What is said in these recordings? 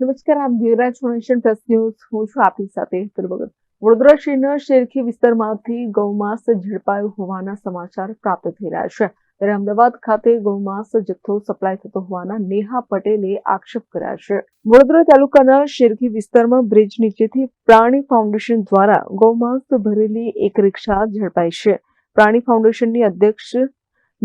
નમસ્કાર આપ જોઈ ફાઉન્ડેશન પ્લસ ન્યૂઝ. હું છું આપની સાથે હેતલ વડોદરા શહેરના શેરખી વિસ્તારમાંથી ગૌમાંસ ઝડપાયું હોવાના સમાચાર પ્રાપ્ત થઈ રહ્યા છે. ત્યારે અમદાવાદ ખાતે ગૌમાંસ જથ્થો સપ્લાય થતો હોવાના નેહા પટેલે આક્ષેપ કર્યા છે. વડોદરા તાલુકાના શેરખી વિસ્તારમાં બ્રિજ નીચેથી પ્રાણી ફાઉન્ડેશન દ્વારા ગૌમાંસ ભરેલી એક રિક્ષા ઝડપાઈ છે. પ્રાણી ફાઉન્ડેશનની અધ્યક્ષ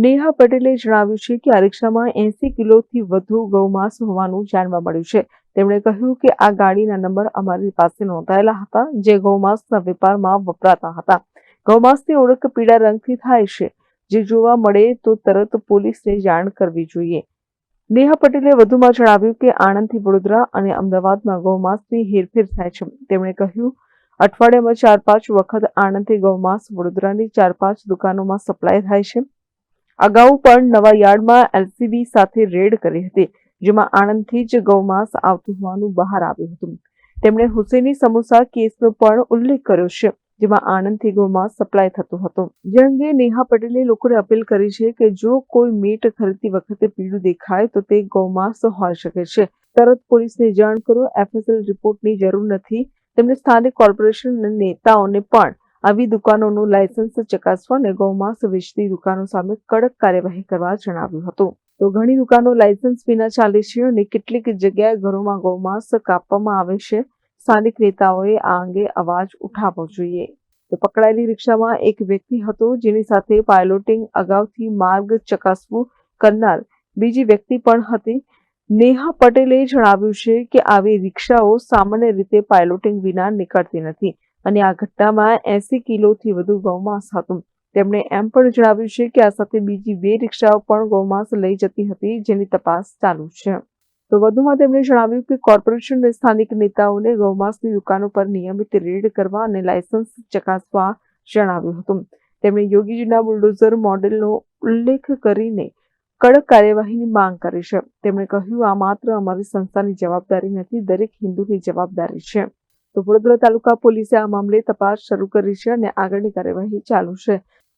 નેહા પટેલે જણાવ્યું છે કે આ રિક્ષામાં એસી કિલોથી વધુ ગૌમાંસ હોવાનું જાણવા મળ્યું છે. તેમણે કહ્યું કે આ ગાડીના નંબર અમારી પાસે નોંધાયેલા હતા, જે ગૌમાંસના વેપારમાં વપરાતા હતા. ગૌમાંસની ઓળખ પીળા રંગથી થાય છે. જે જોવા મળે તો તરત પોલીસને જાણ કરવી જોઈએ. નેહા પટેલે વધુમાં જણાવ્યું કે આણંદથી વડોદરા અને અમદાવાદમાં ગૌમાંસની હેરફેર થાય છે. તેમણે કહ્યું, અઠવાડિયામાં ચાર પાંચ વખત આણંદથી ગૌમાંસ વડોદરાની ચાર પાંચ દુકાનોમાં સપ્લાય થાય છે. અગાઉ પણ નવા યાર્ડમાં એલસીબી સાથે રેડ કરી હતી, જેમાં આણંદથી જ ગૌમાંસ આવતું હોવાનું બહાર આવ્યું હતું. તેમણે હુસેની સમોસા કેસનો પણ ઉલ્લેખ કર્યો છે, જેમાં આણંદથી ગૌમાંસ સપ્લાય થતો હતો. જે અંગે નેહા પટેલે લોકોને અપીલ કરી છે કે જો કોઈ મીટ ખરીદતી વખતે પીળું દેખાય તો તે ગૌમાંસ હોઈ શકે છે. તરત પોલીસને જાણ કરો, એફએસએલ રિપોર્ટની જરૂર નથી. તેમણે સ્થાનિક કોર્પોરેશન નેતાઓને પણ આવી દુકાનોનું લાયસન્સ ચકાસવા અને ગૌમાંસ વેચતી દુકાનો સામે કડક કાર્યવાહી કરવા જણાવ્યું હતું. તો ઘણી દુકાનો લાયસન્સ વિના ચાલે છે અને કેટલીક જગ્યાએ ઘરોમાં ગૌમાંસ કાપવામાં આવે છે. સ્થાનિક નેતાઓએ આ અંગે અવાજ ઉઠાવવો જોઈએ. તો પકડાયેલી રિક્ષામાં એક વ્યક્તિ હતો જેની સાથે પાયલોટિંગ અગાઉથી માર્ગ ચકાસવું કરનાર બીજી વ્યક્તિ પણ હતી. નેહા પટેલે જણાવ્યું છે કે આવી રિક્ષાઓ સામાન્ય રીતે પાયલોટિંગ વિના નીકળતી નથી. અને આ ઘટનામાં એસી કિલોથી વધુ ગૌમાંસ હતું. તેમણે એમ પણ જણાવ્યું છે કે આ સાથે બીજી બે રિક્ષાઓ પણ ગૌમાંસ લઈ જતી હતી જેની તપાસ ચાલુ છે. તો વધુમાં તેમણે જણાવ્યું કે કોર્પોરેશન અને સ્થાનિક નેતાઓને ગૌમાંસની દુકાનો પર નિયમિત રેડ કરવા અને લાયસન્સ ચકાસવા જણાવ્યું હતું. તેમણે યોગીજીના બુલડોઝર મોડેલનો ઉલ્લેખ કરીને કડક કાર્યવાહીની માંગ કરી છે. તેમણે કહ્યું, આ માત્ર અમારી સંસ્થાની જવાબદારી નથી, દરેક હિન્દુની જવાબદારી છે. તો વડોદરા તાલુકા પોલીસે આ મામલે તપાસ શરૂ કરી છે અને આગળની કાર્યવાહી ચાલુ છે.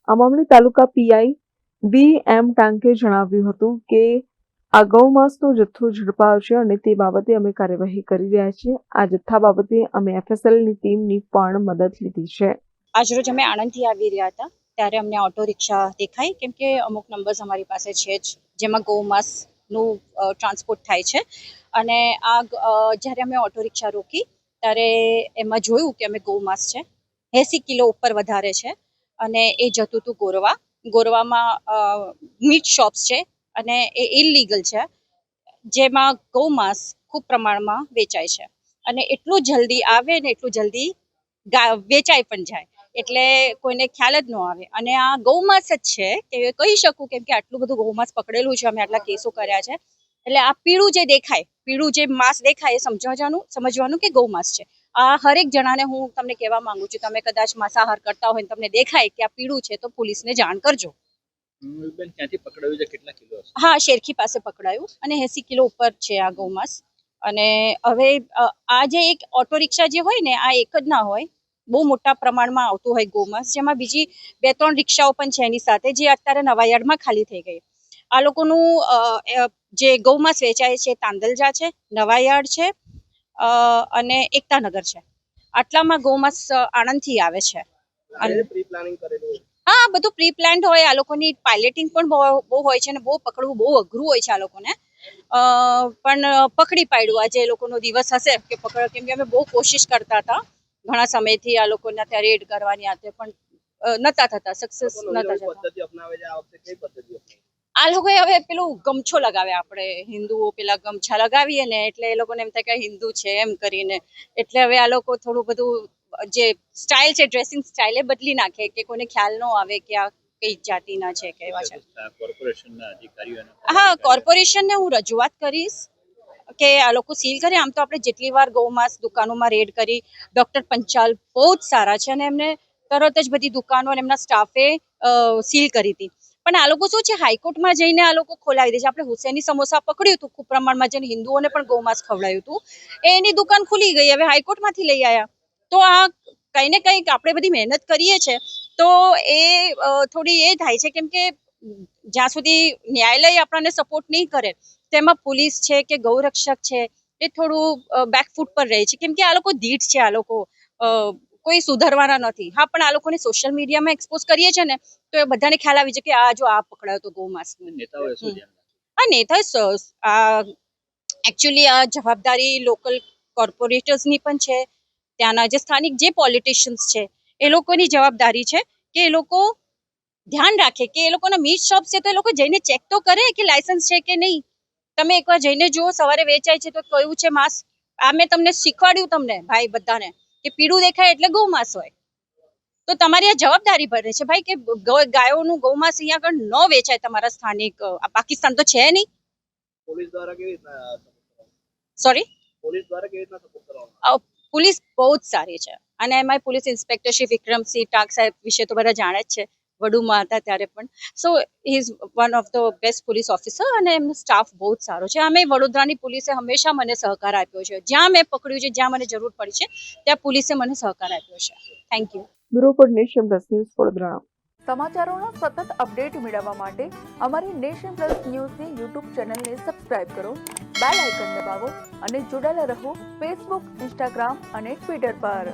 આ મામલે તાલુકા પીઆઈ વી એમ ટાંકે જણાવ્યું હતું કે આ ગૌમાંસનો જથ્થો ઝડપાયો અને તે બાબતે અમે કાર્યવાહી કરી રહ્યા છીએ. આ જથ્થા બાબતે અમે એફએસએલની ટીમની પણ મદદ લીધી છે. આજરોજ અમે આણંદથી આવી રહ્યા હતા. ત્યારે અમને ઓટો રિક્ષા દેખાઈ. કેમ કે અમુક નંબર્સ અમારી પાસે છે જ, જેમાં ગૌમાંસનું ટ્રાન્સપોર્ટ થાય છે. અને આ જ્યારે અમે ઓટો રિક્ષા રોકી ત્યારે એમાં જોયું કે અમે ગૌમાંસ છે. એંસી કિલો ઉપર વધારે છે અને એ જતું હતું ગોરવા. ગોરવામાં મીટ શોપ્સ છે અને એ ઇલીગલ છે. જેમાં ગૌમાંસ ખૂબ પ્રમાણમાં વેચાય છે. અને એટલું જલ્દી આવે ને એટલું જલ્દી વેચાઈ પણ જાય. એટલે કોઈને ખ્યાલ જ ન આવે. અને આ ગૌમાંસ જ છે કે કહી શકું કેમ કે આટલું બધું ગૌમાંસ પકડેલું છે. અમે આટલા કેસો કર્યા છે. એટલે આ પીળું જે દેખાય પીળું જે માંસ દેખાય એ સમજવાનું સમજવાનું કે ગૌમાંસ છે? આ હરેક જણાને હું તમને કહેવા માંગુ છું તમે કદાચ માંસાહાર કરતા હોય તમને દેખાય કે આ પીળું છે તો પોલીસને જાણ કરજો. હા શેરખી પાસે પકડાયું અને એસી કિલો ઉપર છે આ ગૌમાંસ. અને હવે આ જે એક ઓટો રિક્ષા જે હોય ને આ એક જ ના હોય બહુ મોટા પ્રમાણમાં આવતું હોય ગૌમાંસ જેમાં બીજી બે ત્રણ રિક્ષાઓ પણ છે એની સાથે જે અત્યારે નવાયાર્ડમાં ખાલી થઈ ગઈ. આ લોકોનું જે ગૌમાંસ વેચાય છે તાંદલજા છે નવાયાર્ડ છે અ, અને એકતાનગર છે. આટલામાં ગૌમાંસ આણંદથી આવે છે. હા બધું પ્રી પ્લાન્ડ હોય. આ લોકોની પાયલેટિંગ પણ બહુ હોય છે અને બહુ પકડવું બહુ અઘરું હોય છે આ લોકોને. અ, પણ પકડી પાડ્યું. આજે એ લોકોનો દિવસ હશે કે પકડ કેમ કે અમે બહુ કોશિશ કરતા હતા. ઘણા સમયથી આ લોકોને ત્યાં રેડ કરવાની આતે પણ નતા થતા. સક્સેસ નતા થતા. આ લોકોએ હવે પેલું ગમછો લગાવે આપણે હિન્દુઓ પેલા ગમછા લગાવીએ ને એટલે એ લોકોને એમ થાય કે હિન્દુ છે એમ કરીને. એટલે હવે આ લોકો થોડું બધું જે સ્ટાઇલ છે ડ્રેસિંગ સ્ટાઇલ એ બદલી નાખે કે કોઈને ખ્યાલ ન આવે કે આ કઈ જાતિના છે કે એવા છે. હા કોર્પોરેશન હા કોર્પોરેશનને હું રજૂઆત કરીશ કે આ લોકો સીલ કરે. આમ તો આપણે જેટલી વાર ગૌમાંસ દુકાનોમાં રેડ કરી ડોક્ટર પંચાલ બહુ જ સારા છે અને એમને તરત જ બધી દુકાનો અને એમના સ્ટાફે સીલ કરી હતી. પણ આ લોકો શું છે, હાઈકોર્ટમાં જઈને આ લોકો ખોલાવી દે છે. આપણે હુસેની સમોસા પકડ્યું હતું ખૂબ પ્રમાણમાં, જેને હિન્દુઓને પણ ગૌમાંસ ખવડાવ્યું હતું. એની દુકાન ખુલી ગઈ, હવે હાઈકોર્ટમાંથી લઈ આવ્યા તો આ કંઈ ને કંઈક આપણે બધી મહેનત કરીએ છીએ તો એ થોડી એ થાય છે, કેમ કે જ્યાં સુધી ન્યાયાલય આપણને સપોર્ટ નહીં કરે, તેમાં પોલીસ છે કે ગૌરક્ષક છે, એ થોડું બેકફૂટ પર રહે છે. કેમ કે આ લોકો ધીટ છે, આ લોકો કોઈ સુધારવાના નથી. હા પણ આ લોકોને સોશિયલ મીડિયામાં એક્સપોઝ કરીએ છે ને તો એ બધાને ખ્યાલ આવી જાય કે આ જો આ પકડાયો તો ગૌ રાખ્યું આ નેતા એકચ્યુઅલી આ જવાબદારી લોકલ કોર્પોરેટર્સની પણ છે. ત્યાંના જે સ્થાનિક જે પોલિટિશિયન્સ છે એ લોકોની જવાબદારી છે કે એ લોકો ધ્યાન રાખે કે એ લોકોના મીટ શોપ છે તો એ લોકો જઈને ચેક તો કરે કે લાયસન્સ છે કે નહીં. તમે એકવાર જઈને જુઓ સવારે વેચાય છે તો કયું છે માંસ? આ મેં તમને શીખવાડ્યું તમને ભાઈ બધાને. કે પીળું દેખાય એટલે ગૌમાસ હોય. તો તમારી આ જવાબદારી ભરે છે ભાઈ કે ગાયોનું ગૌમાંસ અહીંયા આગળ ન વેચાય તમારા સ્થાનિક પાકિસ્તાન તો છે નહીં. પોલીસ દ્વારા કેવી રીતના સોરી પોલીસ દ્વારા કેવી રીતના સપોર્ટ કરવામાં પોલીસ બહુ જ સારી છે. અને એમાં પોલીસ ઇન્સ્પેક્ટર શ્રી વિક્રમસિંહ ટાક સાહેબ વિશે તો બધા જાણે જ છે. વડુમાં હતા ત્યારે પણ. So is one of the best police officer અને એમનો સ્ટાફ બહુ જ સારો છે. અમે વડોદરાની પોલીસે હંમેશા મને સહકાર આપ્યો છે. જ્યાં મેં પકડ્યું છે જ્યાં મને જરૂર પડી છે ત્યાં પોલીસે મને સહકાર આપ્યો છે. Thank you bureau for nation plus news Vadodara. સમાચારોનો સતત અપડેટ મેળવવા માટે અમારી નેશન પ્લસ ન્યૂઝની યુટ્યુબ ચેનલને સબસ્ક્રાઇબ કરો બેલ આઇકન દબાવો અને જોડાયેલા રહો ફેસબુક ઇન્સ્ટાગ્રામ અને ટ્વિટર પર.